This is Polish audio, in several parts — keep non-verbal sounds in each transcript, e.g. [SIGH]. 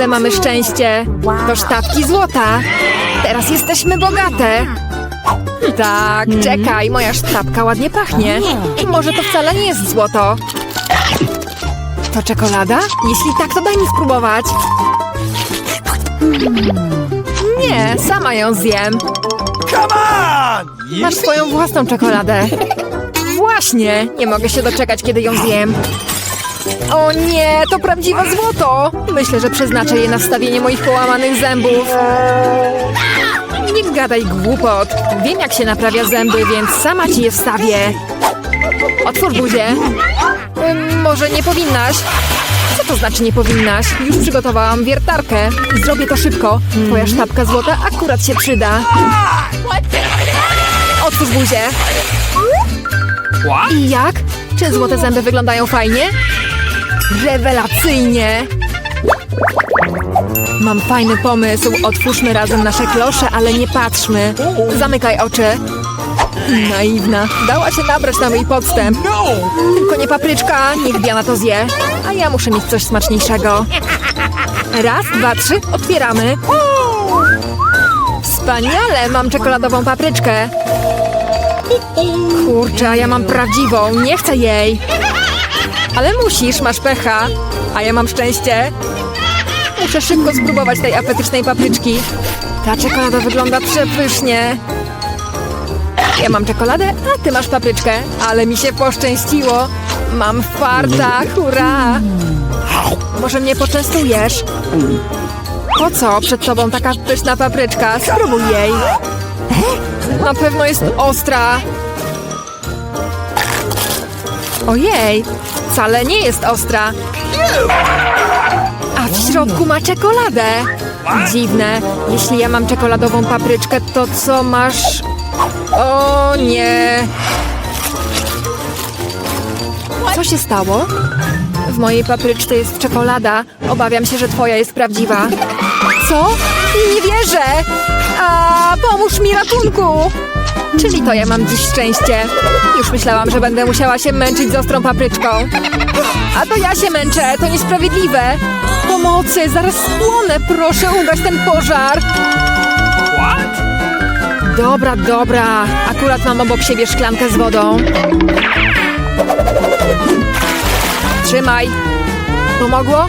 Ale mamy szczęście. To sztabki złota. Teraz jesteśmy bogate. Tak, czekaj, moja sztabka ładnie pachnie. Może to wcale nie jest złoto. To czekolada? Jeśli tak, to daj mi spróbować. Nie, sama ją zjem. Come on! Masz swoją własną czekoladę. Właśnie, nie mogę się doczekać, kiedy ją zjem. O nie, to prawdziwe złoto! Myślę, że przeznaczę je na wstawienie moich połamanych zębów. Nie gadaj głupot. Wiem, jak się naprawia zęby, więc sama ci je wstawię. Otwórz buzię. Może nie powinnaś? Co to znaczy nie powinnaś? Już przygotowałam wiertarkę. Zrobię to szybko. Twoja sztabka złota akurat się przyda. Otwórz buzię. I jak? Czy złote zęby wyglądają fajnie? Rewelacyjnie! Mam fajny pomysł. Otwórzmy razem nasze klosze, ale nie patrzmy. Zamykaj oczy. Naiwna. Dała się nabrać na mój podstęp. No! Tylko nie papryczka, niech Diana to zje. A ja muszę mieć coś smaczniejszego. Raz, dwa, trzy, otwieramy. Wspaniale, mam czekoladową papryczkę. Kurczę, a ja mam prawdziwą, nie chcę jej. Ale musisz, masz pecha. A ja mam szczęście. Muszę szybko spróbować tej apetycznej papryczki. Ta czekolada wygląda przepysznie. Ja mam czekoladę, a ty masz papryczkę. Ale mi się poszczęściło. Mam farta, hurra! Może mnie poczęstujesz? Po co przed tobą taka pyszna papryczka? Spróbuj jej. Na pewno jest ostra. Ojej, wcale nie jest ostra. A w środku ma czekoladę. Dziwne. Jeśli ja mam czekoladową papryczkę, to co masz? O nie. Co się stało? W mojej papryczce jest czekolada. Obawiam się, że twoja jest prawdziwa. Co? Nie wierzę! A pomóż mi ratunku! Czyli to ja mam dziś szczęście. Już myślałam, że będę musiała się męczyć z ostrą papryczką. A to ja się męczę, to niesprawiedliwe. Pomocy, zaraz spłonę, proszę ugaś ten pożar. What? Dobra, dobra. Akurat mam obok siebie szklankę z wodą. Trzymaj. Pomogło?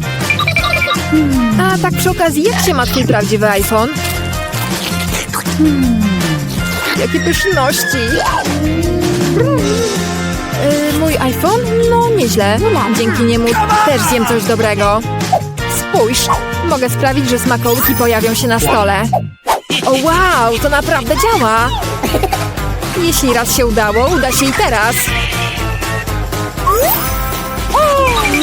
A tak przy okazji, jak się ma twój prawdziwy iPhone? Jakie pyszności! Yy, mój iPhone? No, nieźle. Dzięki niemu też zjem coś dobrego. Spójrz, mogę sprawić, że smakołyki pojawią się na stole. O wow, to naprawdę działa! Jeśli raz się udało, uda się i teraz.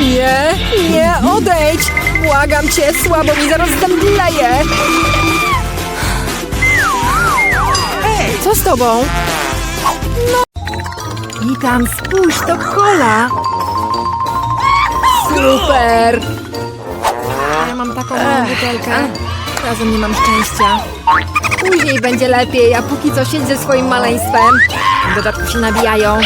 Nie, nie, odejdź! Błagam cię, słabo mi zaraz zemdleje! Co z tobą? No. I tam spójrz, to kola! Super! Ja mam taką małą butelkę. Razem nie mam szczęścia. Później będzie lepiej, a póki co siedź ze swoim maleństwem. W dodatku się nabijają.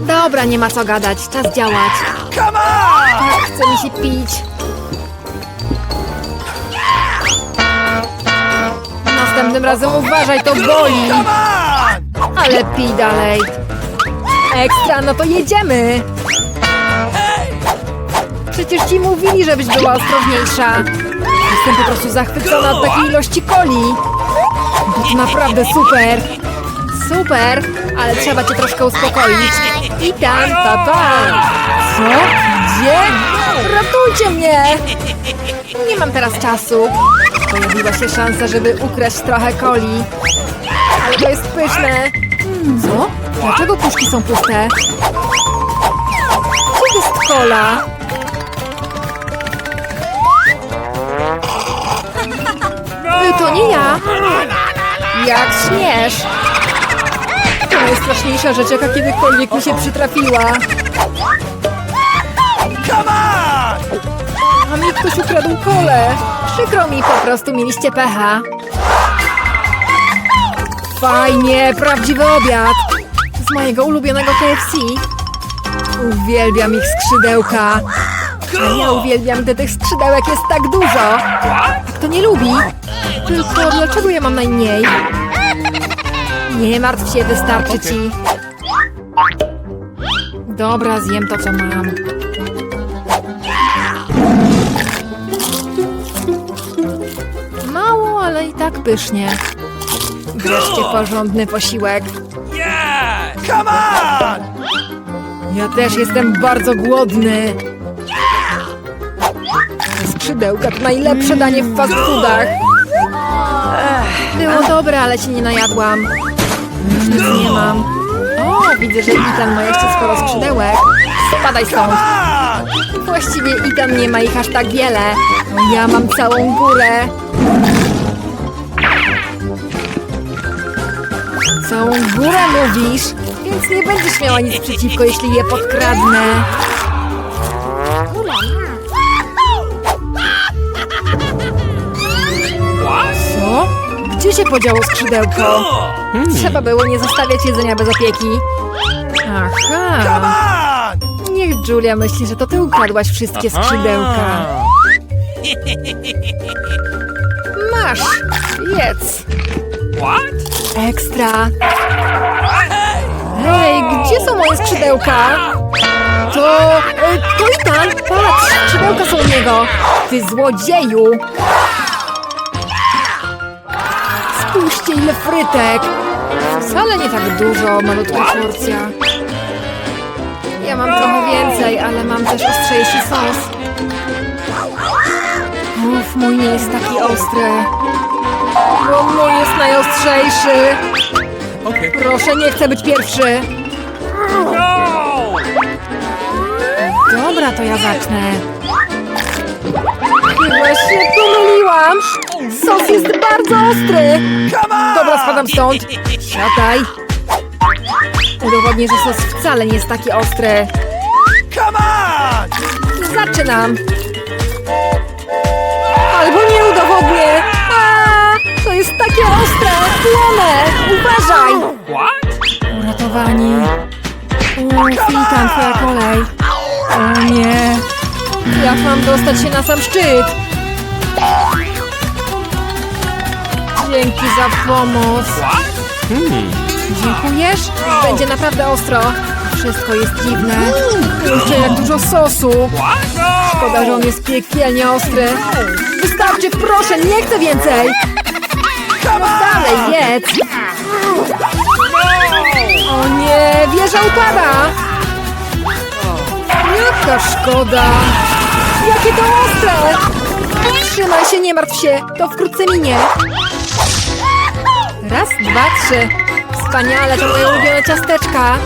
Dobra, nie ma co gadać, czas działać. Come on! Tak, chce mi się pić. Następnym razem uważaj, to boli. Come on! Ale pij dalej. Ekstra, no to jedziemy. Przecież ci mówili, żebyś była ostrożniejsza. Jestem po prostu zachwycona od takiej ilości coli. To naprawdę super. Super, ale trzeba cię troszkę uspokoić. I tam, pa, pa. Co? Gdzie? Ratujcie mnie! Nie mam teraz czasu. Pojawiła się szansa, żeby ukraść trochę coli. Ale to jest pyszne. Co? Dlaczego puszki są puste? Gdzie jest kola? Y, To nie ja. Jak śmiesz? To najstraszniejsza rzecz, jaka kiedykolwiek mi się przytrafiła. Ktoś ukradł kolę. Przykro mi, po prostu mieliście pecha. Fajnie, prawdziwy obiad. Z mojego ulubionego KFC. Uwielbiam ich skrzydełka. Ja uwielbiam, gdy tych skrzydełek jest tak dużo. Kto nie lubi? Tylko dlaczego ja mam najmniej? Nie martw się, wystarczy ci. Dobra, zjem to, co mam. Pysznie. Wreszcie porządny posiłek. Yeah! Come on! Ja też jestem bardzo głodny. Skrzydełka to najlepsze danie w fast foodach. Ech, Było dobre, ale się nie najadłam. Już nic nie mam. O, widzę, że Ethan ma jeszcze sporo skrzydełek. Spadaj stąd. Właściwie Ethan nie ma ich aż tak wiele. Ja mam całą górę. Całą górę mówisz? Więc nie będziesz miała nic przeciwko, jeśli je podkradnę. Co? Gdzie się podziało skrzydełko? Trzeba było nie zostawiać jedzenia bez opieki. Aha. Niech Julia myśli, że to ty ukradłaś wszystkie skrzydełka. [LAUGHS] Masz! Jedz! What? Ekstra! Hej, gdzie są moje skrzydełka? To... e, To Itan! Patrz, skrzydełka są u niego! Ty złodzieju! Spójrzcie, ile frytek! Wcale nie tak dużo, malutka porcja. Ja mam trochę więcej, ale mam też ostrzejszy sos. Uf, mój nie jest taki ostry. Bo mój jest najostrzejszy. Okay. Proszę, nie chcę być pierwszy. Dobra, to ja zacznę. Chyba się pomyliłam. Sos jest bardzo ostry. Dobra, spadam stąd. Siadaj. Udowodnię, że sos wcale nie jest taki ostry. Zaczynam. Albo nie udowodnię. Jest takie ostre. Płonę. Uważaj. What? Uratowani. Uff, Ethan, twoja kolej. O nie. Jak mam dostać się na sam szczyt? Dzięki za pomoc. Dziękujesz? Będzie naprawdę ostro. Wszystko jest dziwne. Jeszcze jak dużo sosu. Szkoda, że on jest piekielnie ostry. Wystarczy, proszę, nie chcę więcej. Dalej, jedz. O nie, wieża upada! Jaka szkoda! Jakie to ostre! Trzymaj się, nie martw się, to wkrótce minie. Raz, dwa, trzy. Wspaniale, to moje ulubione ciasteczka.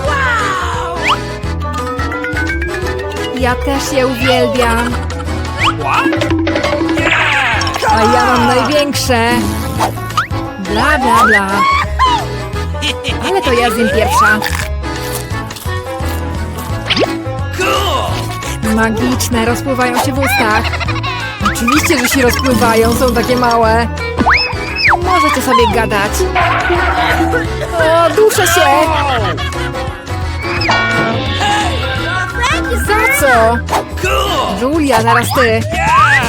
Ja też je uwielbiam. A ja mam największe. Bla, bla, bla. Ale to ja zjem pierwsza. Magiczne, rozpływają się w ustach. Oczywiście, że się rozpływają, są takie małe. Możecie sobie gadać. O, duszę się! Za co? Julia, zaraz ty.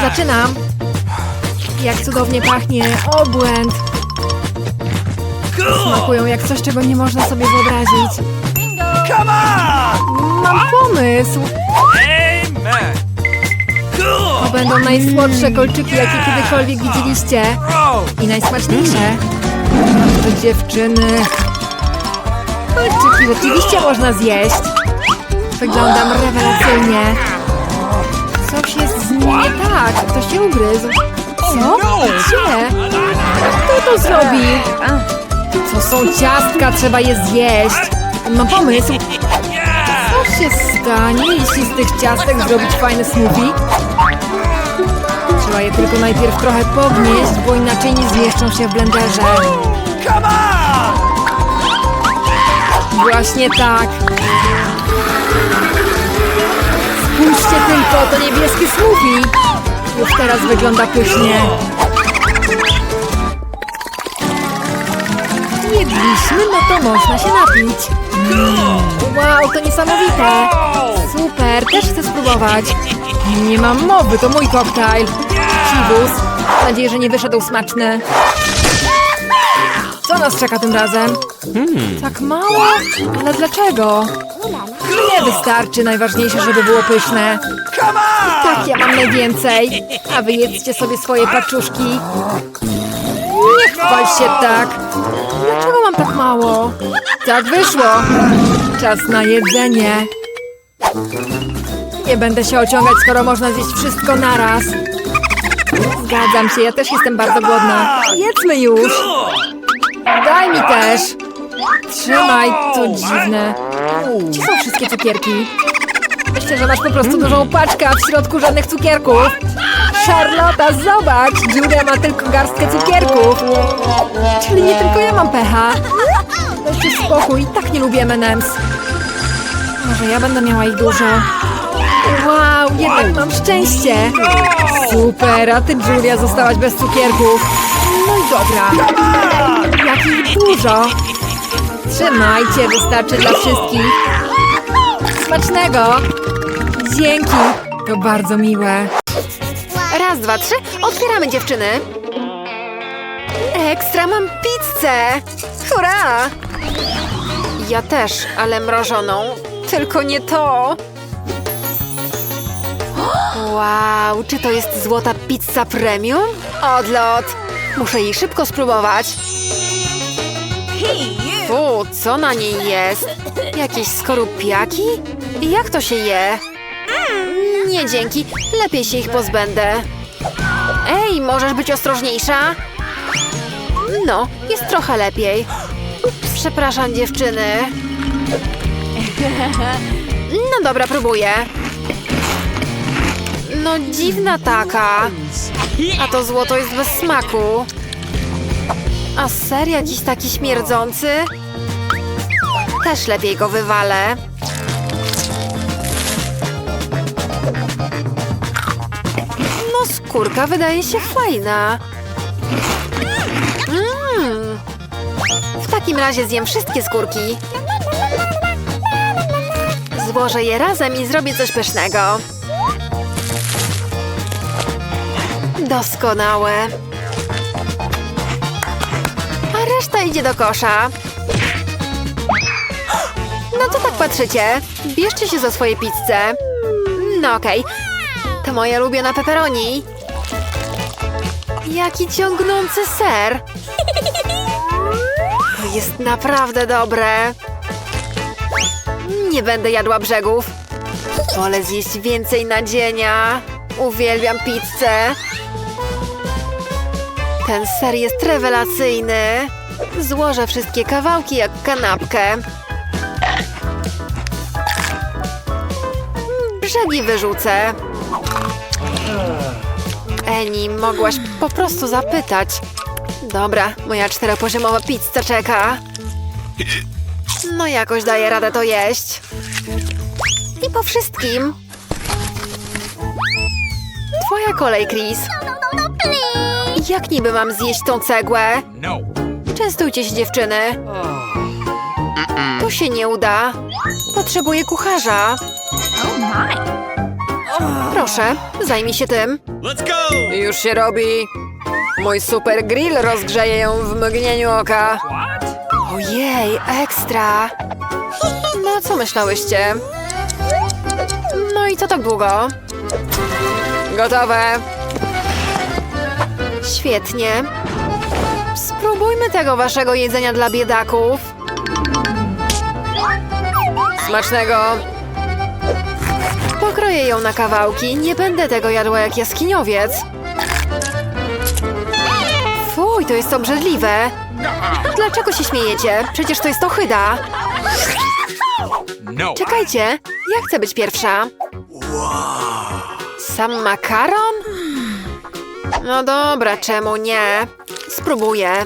Zaczynam. Jak cudownie pachnie. Obłęd. Smakują jak coś, czego nie można sobie wyobrazić. Come on! Mam pomysł. Amen! To będą najsłodsze kolczyki, jakie kiedykolwiek widzieliście. I najsmaczniejsze. To dziewczyny. Kolczyki rzeczywiście można zjeść. Wyglądam rewelacyjnie. Coś jest z nim nie tak. Ktoś się ugryzł. Co? Gdzie? Kto to zrobił? To są ciastka, trzeba je zjeść. Mam pomysł. Co się stanie, jeśli z tych ciastek zrobić fajne smoothie? Trzeba je tylko najpierw trochę podnieść, bo inaczej nie zmieszczą się w blenderze. Właśnie tak. Spójrzcie tylko, to niebieskie smoothie. Już teraz wygląda pysznie. Jedliśmy, no to można się napić. Wow, to niesamowite. Super, też chcę spróbować. Nie mam mowy, to mój koktajl. Chibus. Mam nadzieję, że nie wyszedł smaczny. Co nas czeka tym razem? Tak mało? Ale dlaczego? Nie wystarczy. Najważniejsze, żeby było pyszne. On! Tak, ja mam najwięcej. A wy jedzcie sobie swoje paczuszki. Nie chwal się tak. Dlaczego mam tak mało? Tak wyszło. Czas na jedzenie. Nie będę się ociągać, skoro można zjeść wszystko naraz. Zgadzam się, ja też jestem bardzo głodna. Jedzmy już. Daj mi też. Trzymaj, to dziwne. Gdzie są wszystkie cukierki? Myślę, że masz po prostu dużą paczkę, a w środku żadnych cukierków. Charlotta, zobacz! Julia ma tylko garstkę cukierków. Czyli nie tylko ja mam pecha. Dajcie spokój, tak nie lubię M&M's. Może ja będę miała ich dużo. Wow, jednak mam szczęście. Super, a ty, Julia, zostałaś bez cukierków. No i dobra. Jak ich dużo. Trzymajcie, wystarczy dla wszystkich. Smacznego! Dzięki! To bardzo miłe. Raz, dwa, trzy. Otwieramy dziewczyny. Ekstra, mam pizzę! Hurra! Ja też, ale mrożoną. Tylko nie to. Wow, czy to jest złota pizza premium? Odlot! Muszę jej szybko spróbować. Fu, co na niej jest? Jakieś skorupiaki? Jak to się je? Nie dzięki, lepiej się ich pozbędę. Ej, możesz być ostrożniejsza? No, jest trochę lepiej. Przepraszam, dziewczyny. No dobra, próbuję. No dziwna taka. A to złoto jest bez smaku. A ser jakiś taki śmierdzący? Też lepiej go wywalę. Skórka wydaje się fajna. Mm. W takim razie zjem wszystkie skórki. Złożę je razem i zrobię coś pysznego. Doskonałe. A reszta idzie do kosza. No to tak patrzycie. Bierzcie się za swoje pizze. No okej. To moja ulubiona pepperoni. Jaki ciągnący ser. To jest naprawdę dobre. Nie będę jadła brzegów. Wolę zjeść więcej nadzienia. Uwielbiam pizzę. Ten ser jest rewelacyjny. Złożę wszystkie kawałki jak kanapkę. Brzegi wyrzucę. Eni, mogłaś po prostu zapytać. Dobra, moja czteropoziomowa pizza czeka. No jakoś daję radę to jeść. I po wszystkim. Twoja kolej, Chris. Jak niby mam zjeść tą cegłę? No. Częstujcie się, dziewczyny. To się nie uda. Potrzebuję kucharza. Proszę, zajmij się tym. Let's go! Już się robi. Mój super grill rozgrzeje ją w mgnieniu oka. Ojej, ekstra. No, co myślałyście? No i co tak długo? Gotowe. Świetnie. Spróbujmy tego waszego jedzenia dla biedaków. Smacznego. Pokroję ją na kawałki. Nie będę tego jadła jak jaskiniowiec. Fuj, to jest obrzydliwe. Dlaczego się śmiejecie? Przecież to jest ohyda. No. Czekajcie, ja chcę być pierwsza. Sam makaron? No dobra, czemu nie? Spróbuję.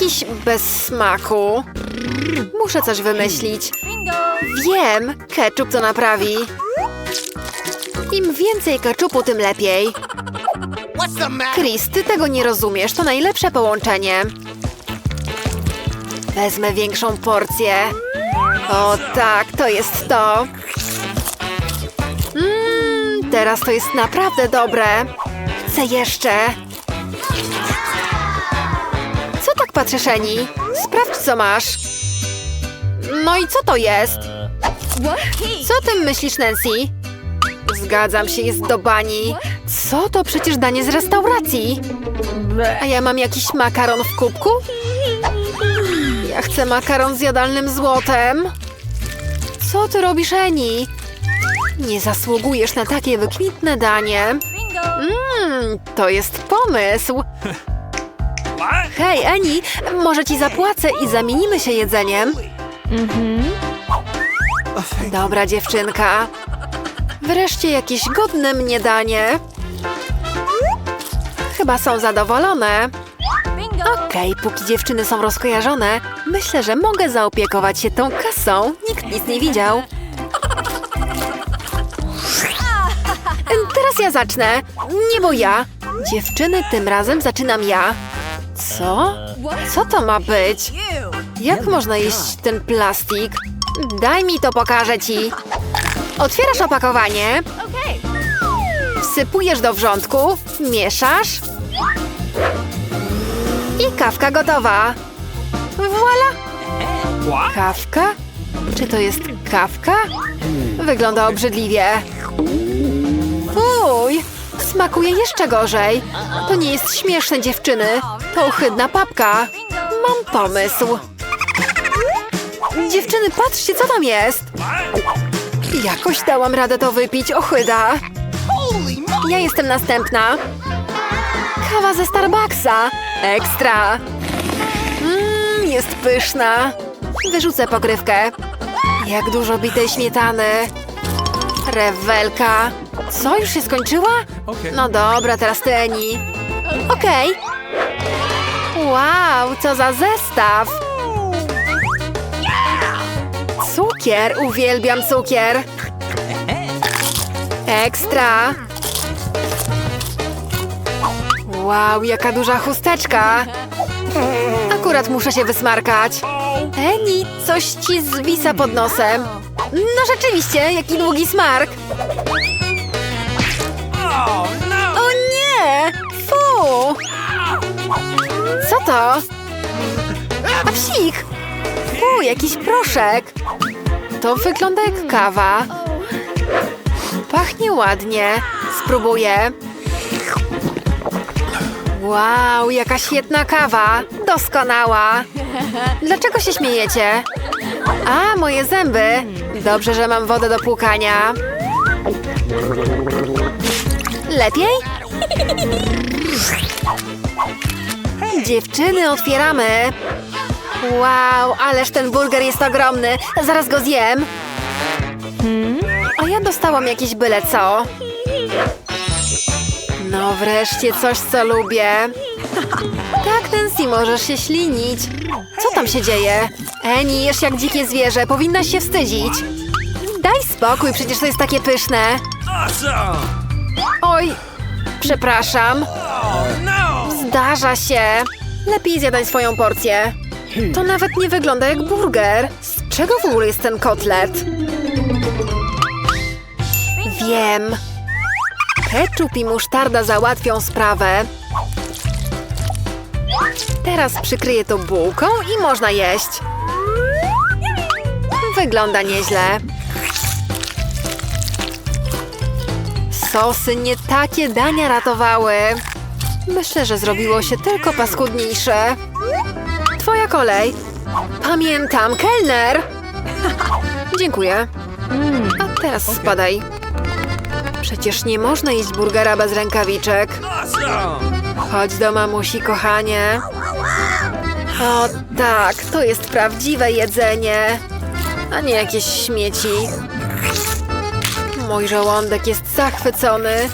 Jakiś bez smaku. Muszę coś wymyślić. Wiem, ketchup to naprawi. Im więcej ketchupu, tym lepiej. Chris, ty tego nie rozumiesz. To najlepsze połączenie. Wezmę większą porcję. O tak, to jest to. Mmm, teraz to jest naprawdę dobre. chcę jeszcze. Co tak patrzysz, Eni? Sprawdź, co masz. No i co to jest? Co o tym myślisz, Nancy? Zgadzam się, jest do bani. Co to przecież danie z restauracji? A ja mam jakiś makaron w kubku? Ja chcę makaron z jadalnym złotem. Co ty robisz, Eni? Nie zasługujesz na takie wykwintne danie. Mmm, to jest pomysł. [LAUGHS] Hej, Eni, może ci zapłacę i zamienimy się jedzeniem? Dobra, dziewczynka. Wreszcie jakieś godne mnie danie. Chyba są zadowolone. Okej, póki dziewczyny są rozkojarzone, myślę, że mogę zaopiekować się tą kasą. Nikt nic nie widział. [LAUGHS] Teraz ja zacznę. Nie bo ja. Dziewczyny, tym razem zaczynam ja. Co? Co to ma być? Jak można jeść ten plastik? Daj mi to, pokażę ci. Otwierasz opakowanie. Wsypujesz do wrzątku, mieszasz. I kawka gotowa. Voila! Kawka? Czy to jest kawka? Wygląda obrzydliwie. Fuj! Smakuje jeszcze gorzej. To nie jest śmieszne, dziewczyny. To ohydna papka. Mam pomysł. Dziewczyny, patrzcie, co tam jest. Jakoś dałam radę to wypić, ochyda. Ja jestem następna. Kawa ze Starbucksa. Ekstra. Mmm, jest pyszna. Wyrzucę pokrywkę. Jak dużo bitej śmietany. Rewelka. Co, już się skończyła? No dobra, teraz Teni. Okej. Wow, co za zestaw. Cukier, uwielbiam cukier. Ekstra. Wow, jaka duża chusteczka. Akurat muszę się wysmarkać. Eni, coś ci zwisa pod nosem. No rzeczywiście, jaki długi smark. O nie! Fu! Co to? A psik! Fu, jakiś proszek. To wygląda jak kawa. Pachnie ładnie. Spróbuję. Wow, jaka świetna kawa. Doskonała. Dlaczego się śmiejecie? A, moje zęby. Dobrze, że mam wodę do płukania. Lepiej? Dziewczyny, otwieramy. Wow, ależ ten burger jest ogromny. Zaraz go zjem. A ja dostałam jakieś byle co. No wreszcie coś, co lubię. [LAUGHS] Tak, Nancy, możesz się ślinić. Co tam się dzieje? Eni, jesz jak dzikie zwierzę, powinnaś się wstydzić. Daj spokój, przecież to jest takie pyszne. Oj, przepraszam. Zdarza się. Lepiej zjadaj swoją porcję. To nawet nie wygląda jak burger. Z czego w ogóle jest ten kotlet? Wiem. Ketchup i musztarda załatwią sprawę. Teraz przykryję to bułką i można jeść. Wygląda nieźle. Sosy nie takie dania ratowały. Myślę, że zrobiło się tylko paskudniejsze. Twoja kolej. Pamiętam, kelner! [LAUGHS] Dziękuję. A teraz spadaj. Przecież nie można jeść burgera bez rękawiczek. Chodź do mamusi, kochanie. O tak, to jest prawdziwe jedzenie, a nie jakieś śmieci. Mój żołądek jest zachwycony.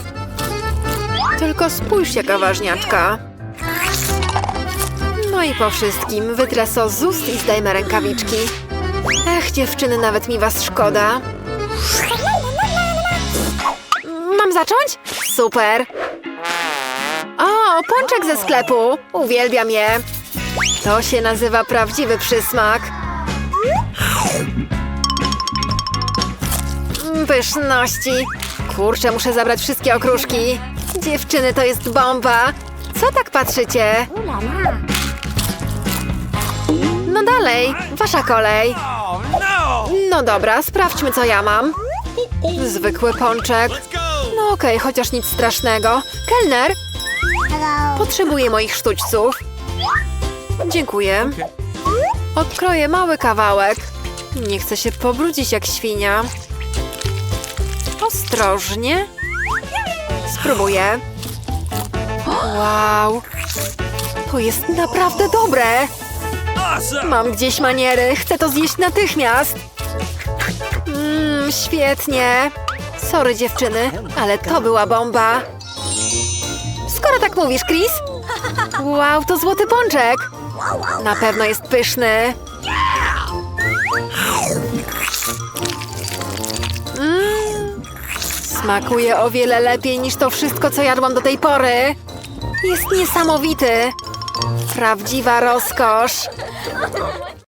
Tylko spójrz, jaka ważniaczka. No i po wszystkim wytrę z ust i zdejmę rękawiczki. Ech, dziewczyny, nawet mi was szkoda. Mam zacząć? Super. O, pączek ze sklepu. Uwielbiam je. To się nazywa prawdziwy przysmak. Pyszności. Kurczę, muszę zabrać wszystkie okruszki. Dziewczyny, to jest bomba. Co tak patrzycie? No dalej, wasza kolej. No! Dobra, sprawdźmy co ja mam. Zwykły pączek. No okej, chociaż nic strasznego. Kelner, potrzebuję moich sztućców. Dziękuję. Odkroję mały kawałek. Nie chcę się pobrudzić jak świnia. Ostrożnie. Spróbuję. Wow. To jest naprawdę dobre. Mam gdzieś maniery. Chcę to zjeść natychmiast. Mmm, świetnie. Sorry dziewczyny, ale to była bomba. Skoro tak mówisz, Chris? [LAUGHS] Wow, to złoty pączek. Na pewno jest pyszny. Smakuje o wiele lepiej niż to wszystko, co jadłam do tej pory. Jest niesamowity. Prawdziwa rozkosz.